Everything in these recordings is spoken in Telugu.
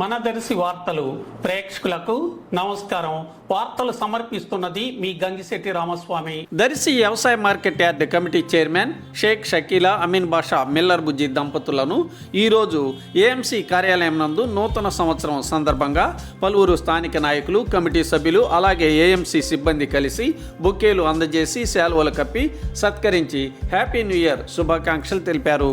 మనదర్శి వార్తలు ప్రేక్షకులకు నమస్కారం. వార్తలు సమర్పిస్తున్నది మీ గంగిశెట్టి రామస్వామి. దర్శి వ్యవసాయ market yard committee chairman Sheikh Shakeela Ameen Basha Miller Bujji దంపతులను ఈరోజు ఏఎంసీ కార్యాలయం నందు నూతన సంవత్సరం సందర్భంగా పలువురు స్థానిక నాయకులు కమిటీ సభ్యులు అలాగే ఏఎంసీ సిబ్బంది కలిసి బొకేలు అందజేసి శాలువలు కప్పి సత్కరించి హ్యాపీ న్యూ ఇయర్ శుభాకాంక్షలు తెలిపారు.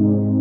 you.